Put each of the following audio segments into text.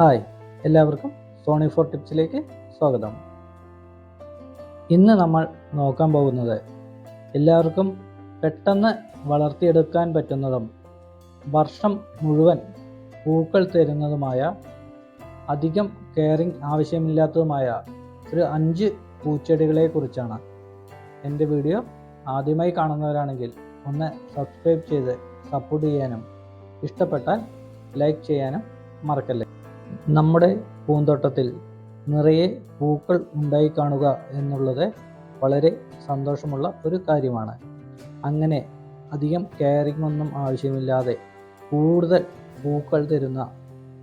Hi എല്ലാവർക്കും Sony four ടിപ്സിലേക്ക് സ്വാഗതം. ഇന്ന് നമ്മൾ നോക്കാൻ പോകുന്നത് എല്ലാവർക്കും പെട്ടെന്ന് വളർത്തിയെടുക്കാൻ പറ്റുന്നതും വർഷം മുഴുവൻ പൂക്കൾ തരുന്നതുമായ അധികം കെയറിങ് ആവശ്യമില്ലാത്തതുമായ ഒരു അഞ്ച് പൂച്ചെടികളെ കുറിച്ചാണ് എന്റെ വീഡിയോ ആദ്യമായി കാണുന്നവരാണെങ്കിൽ ഒന്ന് സബ്സ്ക്രൈബ് ചെയ്ത് സപ്പോർട്ട് ചെയ്യാനും ഇഷ്ടപ്പെട്ടാൽ ലൈക്ക് ചെയ്യാനും മറക്കല്ലേ? നമ്മുടെ പൂന്തോട്ടത്തിൽ നിറയെ പൂക്കൾ ഉണ്ടായി കാണുക എന്നുള്ളത് വളരെ സന്തോഷമുള്ള ഒരു കാര്യമാണ്. അങ്ങനെ അധികം കെയറിംഗ് ഒന്നും ആവശ്യമില്ലാതെ കൂടുതൽ പൂക്കൾ തരുന്ന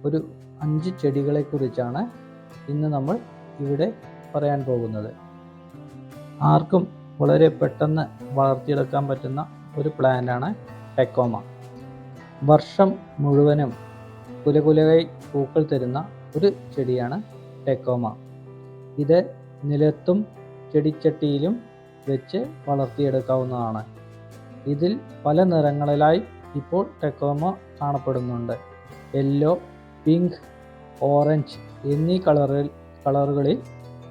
ഒരു അഞ്ച് ചെടികളെക്കുറിച്ചാണ് ഇന്ന് നമ്മൾ ഇവിടെ പറയാൻ പോകുന്നത്. ആർക്കും വളരെ പെട്ടെന്ന് വളർത്തിയെടുക്കാൻ പറ്റുന്ന ഒരു പ്ലാന്റാണ് ടെക്കോമ വർഷം മുഴുവനും കുലകുലയായി പൂക്കൾ തരുന്ന ഒരു ചെടിയാണ് ടെക്കോമ. ഇത് നിലത്തും ചെടിച്ചട്ടിയിലും വെച്ച് വളർത്തിയെടുക്കാവുന്നതാണ്. ഇതിൽ പല നിറങ്ങളിലായി ഇപ്പോൾ ടെക്കോമ കാണപ്പെടുന്നുണ്ട്. യെല്ലോ പിങ്ക് ഓറഞ്ച് എന്നീ കളറിൽ കളറുകളിൽ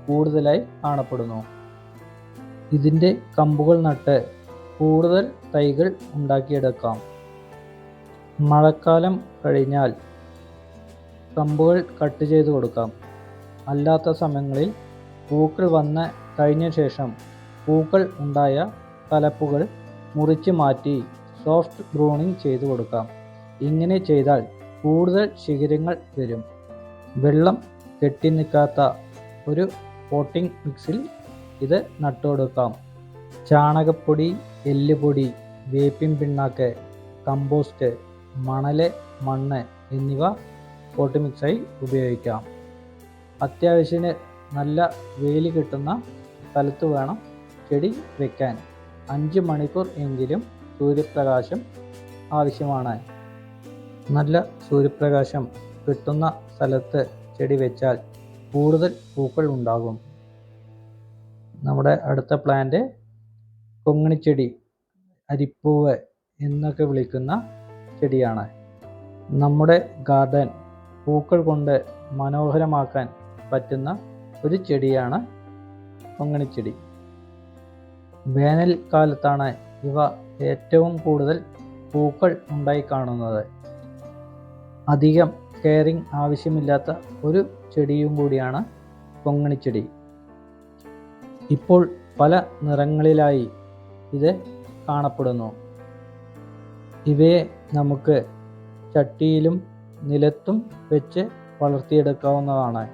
കൂടുതലായി കാണപ്പെടുന്നു. ഇതിന്റെ കമ്പുകൾ നട്ട് കൂടുതൽ തൈകൾ ഉണ്ടാക്കിയെടുക്കാം. മഴക്കാലം കഴിഞ്ഞാൽ കമ്പുകൾ കട്ട് ചെയ്ത് കൊടുക്കാം. അല്ലാത്ത സമയങ്ങളിൽ പൂക്കൾ വന്ന് കഴിഞ്ഞ ശേഷം പൂക്കൾ ഉണ്ടായ തലപ്പുകൾ മുറിച്ച് മാറ്റി സോഫ്റ്റ് ബ്രൂണിങ് ചെയ്തു കൊടുക്കാം. ഇങ്ങനെ ചെയ്താൽ കൂടുതൽ ശിഖരങ്ങൾ വരും. വെള്ളം കെട്ടി നിൽക്കാത്ത ഒരു പോട്ടിംഗ് മിക്സിൽ ഇത് നട്ടുകൊടുക്കാം ചാണകപ്പൊടി എല്ലുപൊടി വേപ്പിൻ പിണ്ണാക്ക് കമ്പോസ്റ്റ് മണൽ മണ്ണ് എന്നിവ പോട്ട് മിക്സായി ഉപയോഗിക്കാം. അത്യാവശ്യത്തിന് നല്ല വെയിൽ കിട്ടുന്ന സ്ഥലത്ത് വേണം ചെടി വെക്കാൻ. അഞ്ച് മണിക്കൂർ എങ്കിലും സൂര്യപ്രകാശം ആവശ്യമാണ്. നല്ല സൂര്യപ്രകാശം കിട്ടുന്ന സ്ഥലത്ത് ചെടി വെച്ചാൽ കൂടുതൽ പൂക്കൾ ഉണ്ടാകും. നമ്മുടെ അടുത്ത പ്ലാന്റ് കൊങ്ങണിച്ചെടി അരിപ്പൂവ് എന്നൊക്കെ വിളിക്കുന്ന ചെടിയാണ്. നമ്മുടെ ഗാർഡൻ പൂക്കൾ കൊണ്ട് മനോഹരമാക്കാൻ പറ്റുന്ന ഒരു ചെടിയാണ് പൊങ്ങണിച്ചെടി വേനൽക്കാലത്താണ് ഇവ ഏറ്റവും കൂടുതൽ പൂക്കൾ ഉണ്ടായി കാണുന്നത്. അധികം കെയറിങ് ആവശ്യമില്ലാത്ത ഒരു ചെടിയും കൂടിയാണ് പൊങ്ങണിച്ചെടി ഇപ്പോൾ പല നിറങ്ങളിലായി ഇത് കാണപ്പെടുന്നു. ഇവയെ നമുക്ക് ചട്ടിയിലും നിലത്തും വെച്ച് വളർത്തിയെടുക്കാവുന്നതാണ്.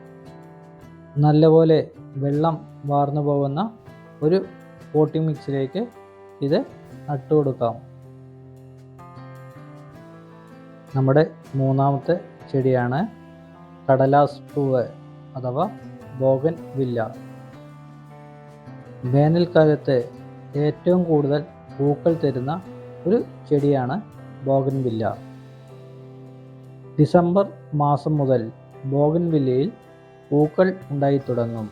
നല്ലപോലെ വെള്ളം വാർന്നു പോകുന്ന ഒരു പോട്ടിംഗ് മിക്സിലേക്ക് ഇത് നട്ടുകൊടുക്കാം നമ്മുടെ മൂന്നാമത്തെ ചെടിയാണ് കടലാസ് പൂവ് അഥവാ ബോഗൻ വില്ല. വേനൽക്കാലത്ത് ഏറ്റവും കൂടുതൽ പൂക്കൾ തരുന്ന ഒരു ചെടിയാണ് ബോഗൻ വില്ല. ഡിസംബർ മാസം മുതൽ ബോഗൻവില്ലയിൽ പൂക്കൾ ഉണ്ടായിത്തുടങ്ങും.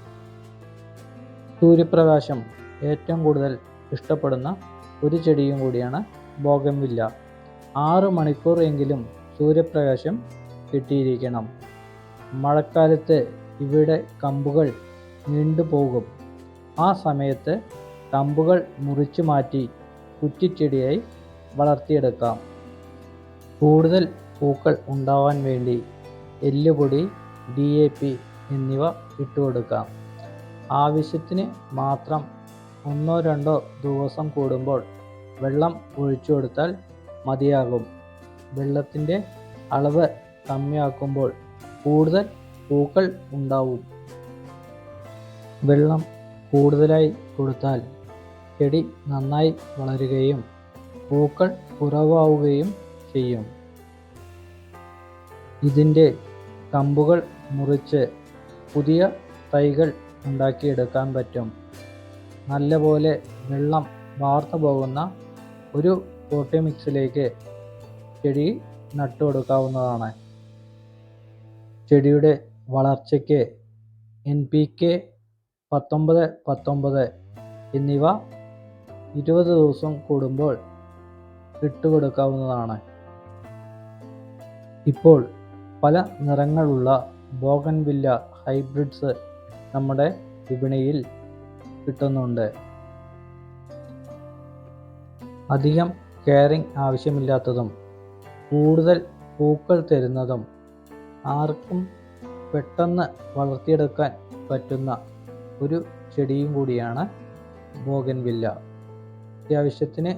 സൂര്യപ്രകാശം ഏറ്റവും കൂടുതൽ ഇഷ്ടപ്പെടുന്ന ഒരു ചെടിയും കൂടിയാണ് ബോഗൻ വില്ല ആറ് മണിക്കൂർ എങ്കിലും സൂര്യപ്രകാശം കിട്ടിയിരിക്കണം. മഴക്കാലത്ത് ഇവിടെ കമ്പുകൾ നീണ്ടുപോകും ആ സമയത്ത് കമ്പുകൾ മുറിച്ചു മാറ്റി കുറ്റിച്ചെടിയായി വളർത്തിയെടുക്കാം. കൂടുതൽ പൂക്കൾ ഉണ്ടാവാൻ വേണ്ടി എല്ലുപൊടി ഡി എ പി എന്നിവ ഇട്ടുകൊടുക്കാം. ആവശ്യത്തിന് മാത്രം ഒന്നോ രണ്ടോ ദിവസം കൂടുമ്പോൾ വെള്ളം ഒഴിച്ചു കൊടുത്താൽ മതിയാകും. വെള്ളത്തിന്റെ അളവ് കമ്മിയാക്കുമ്പോൾ കൂടുതൽ പൂക്കൾ ഉണ്ടാവും. വെള്ളം കൂടുതലായി കൊടുത്താൽ ചെടി നന്നായി വളരുകയും പൂക്കൾ കുറവാവുകയും ചെയ്യും. ഇതിന്റെ കമ്പുകൾ മുറിച്ച് പുതിയ തൈകൾ ഉണ്ടാക്കിയെടുക്കാൻ പറ്റും. നല്ലപോലെ വെള്ളം വാർത്തു പോകുന്ന ഒരു പോട്ടി മിക്സിലേക്ക് ചെടി നട്ടുകൊടുക്കാവുന്നതാണ് ചെടിയുടെ വളർച്ചയ്ക്ക് എൻ പി കെ പത്തൊമ്പത് പത്തൊമ്പത് എന്നിവ ഇരുപത് ദിവസം കൂടുമ്പോൾ ഇട്ടുകൊടുക്കാവുന്നതാണ്. ഇപ്പോൾ പല നിറങ്ങളുള്ള ബോഗൻവില്ല ഹൈബ്രിഡ്സ് നമ്മുടെ വിപണിയിൽ കിട്ടുന്നുണ്ട്. അധികം കെയറിങ് ആവശ്യമില്ലാത്തതും കൂടുതൽ പൂക്കൾ തരുന്നതും ആർക്കും പെട്ടെന്ന് വളർത്തിയെടുക്കാൻ പറ്റുന്ന ഒരു ചെടിയും കൂടിയാണ് ബോഗൻവില്ല. അത്യാവശ്യത്തിന്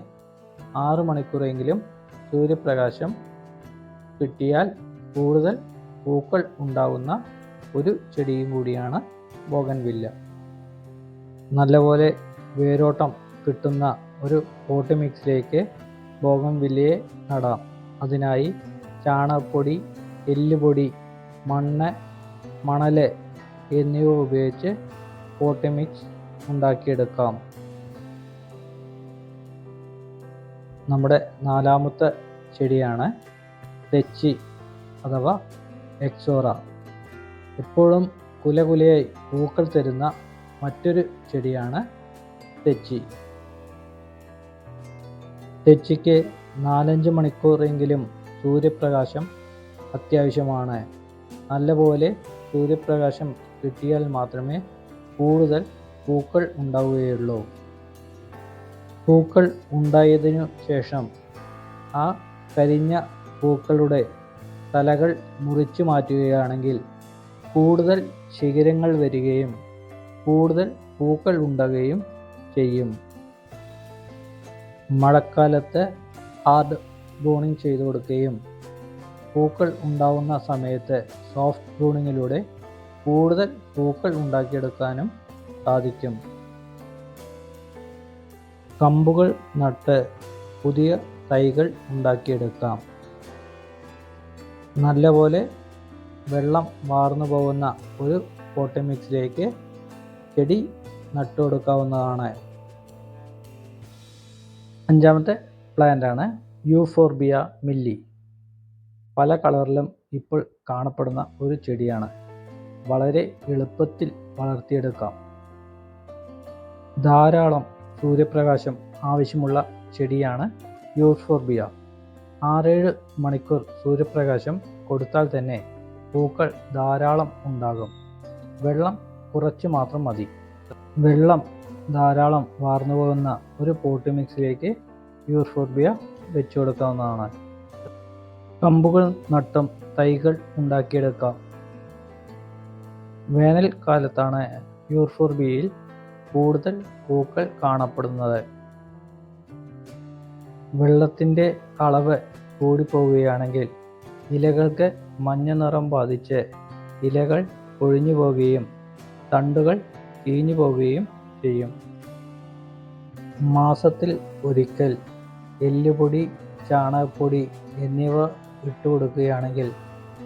ആറു മണിക്കൂറെങ്കിലും സൂര്യപ്രകാശം കിട്ടിയാൽ കൂടുതൽ പൂക്കൾ ഉണ്ടാകുന്ന ഒരു ചെടിയും കൂടിയാണ് ബോഗൻവില്ല. നല്ലപോലെ വേരോട്ടം കിട്ടുന്ന ഒരു പോട്ട് മിക്സിലേക്ക് ബോഗൻവില്ലയെ നടാം. അതിനായി ചാണകപ്പൊടി എല്ലുപൊടി മണ്ണ് മണൽ എന്നിവ ഉപയോഗിച്ച് പോട്ട് മിക്സ് ഉണ്ടാക്കിയെടുക്കാം. നമ്മുടെ നാലാമത്തെ ചെടിയാണ് തെച്ചി. അഥവാ എക്സോറ. എപ്പോഴും കുലകുലയായി പൂക്കൾ തരുന്ന മറ്റൊരു ചെടിയാണ് തെച്ചി. തെച്ചിക്ക് നാലഞ്ച് മണിക്കൂറെങ്കിലും സൂര്യപ്രകാശം അത്യാവശ്യമാണ്. നല്ലപോലെ സൂര്യപ്രകാശം കിട്ടിയാൽ മാത്രമേ കൂടുതൽ പൂക്കൾ ഉണ്ടാവുകയുള്ളൂ. പൂക്കൾ ഉണ്ടായതിനു ശേഷം ആ കരിഞ്ഞ പൂക്കളുടെ തലകൾ മുറിച്ചു മാറ്റുകയാണെങ്കിൽ കൂടുതൽ ശിഖരങ്ങൾ വരികയും കൂടുതൽ പൂക്കൾ ഉണ്ടാകുകയും ചെയ്യും. മഴക്കാലത്ത് ഹാർഡ് ബ്രൂണിങ് ചെയ്തു കൊടുക്കുകയും പൂക്കൾ ഉണ്ടാവുന്ന സമയത്ത് സോഫ്റ്റ് ബ്രൂണിങ്ങിലൂടെ കൂടുതൽ പൂക്കൾ ഉണ്ടാക്കിയെടുക്കാനും സാധിക്കും. കമ്പുകൾ നട്ട് പുതിയ തൈകൾ ഉണ്ടാക്കിയെടുക്കാം. നല്ലപോലെ വെള്ളം വാർന്നു പോകുന്ന ഒരു പോട്ടി മിക്സിലേക്ക് ചെടി നട്ടു കൊടുക്കാവുന്നതാണ്. അഞ്ചാമത്തെ പ്ലാന്റാണ് യൂഫോർബിയ മില്ലി പല കളറിലും ഇപ്പോൾ കാണപ്പെടുന്ന ഒരു ചെടിയാണ്. വളരെ എളുപ്പത്തിൽ വളർത്തിയെടുക്കാം. ധാരാളം സൂര്യപ്രകാശം ആവശ്യമുള്ള ചെടിയാണ് യൂഫോർബിയ ആറേഴ് മണിക്കൂർ സൂര്യപ്രകാശം കൊടുത്താൽ തന്നെ പൂക്കൾ ധാരാളം ഉണ്ടാകും. വെള്ളം കുറച്ച് മാത്രം മതി. വെള്ളം ധാരാളം വാർന്നു പോകുന്ന ഒരു പോട്ട് മിക്സിലേക്ക് യൂർഫോർബിയ വെച്ചു കൊടുക്കാവുന്നതാണ്. കമ്പുകൾ നട്ടും തൈകൾ ഉണ്ടാക്കിയെടുക്കാം. വേനൽക്കാലത്താണ് യൂർഫോർബിയയിൽ കൂടുതൽ പൂക്കൾ കാണപ്പെടുന്നത്. വെള്ളത്തിന്റെ അളവ് കൂടിപ്പോവുകയാണെങ്കിൽ ഇലകൾക്ക് മഞ്ഞ നിറം ബാധിച്ച് ഇലകൾ ഒഴിഞ്ഞു പോവുകയും തണ്ടുകൾ കീഞ്ഞു പോവുകയും ചെയ്യും. മാസത്തിൽ ഒരിക്കൽ എല്ലുപൊടി ചാണകപ്പൊടി എന്നിവ ഇട്ടുകൊടുക്കുകയാണെങ്കിൽ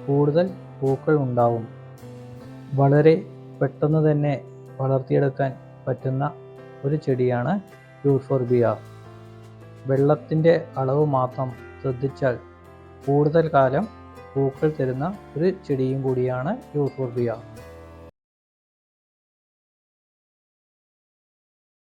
കൂടുതൽ പൂക്കൾ ഉണ്ടാവും. വളരെ പെട്ടെന്ന് തന്നെ വളർത്തിയെടുക്കാൻ പറ്റുന്ന ഒരു ചെടിയാണ് യൂഫോർബിയ. വെള്ളത്തിന്റെ അളവ് മാത്രം ശ്രദ്ധിച്ചാൽ കൂടുതൽ കാലം പൂക്കൾ തരുന്ന ഒരു ചെടിയും കൂടിയാണ് യൂഫോർബിയ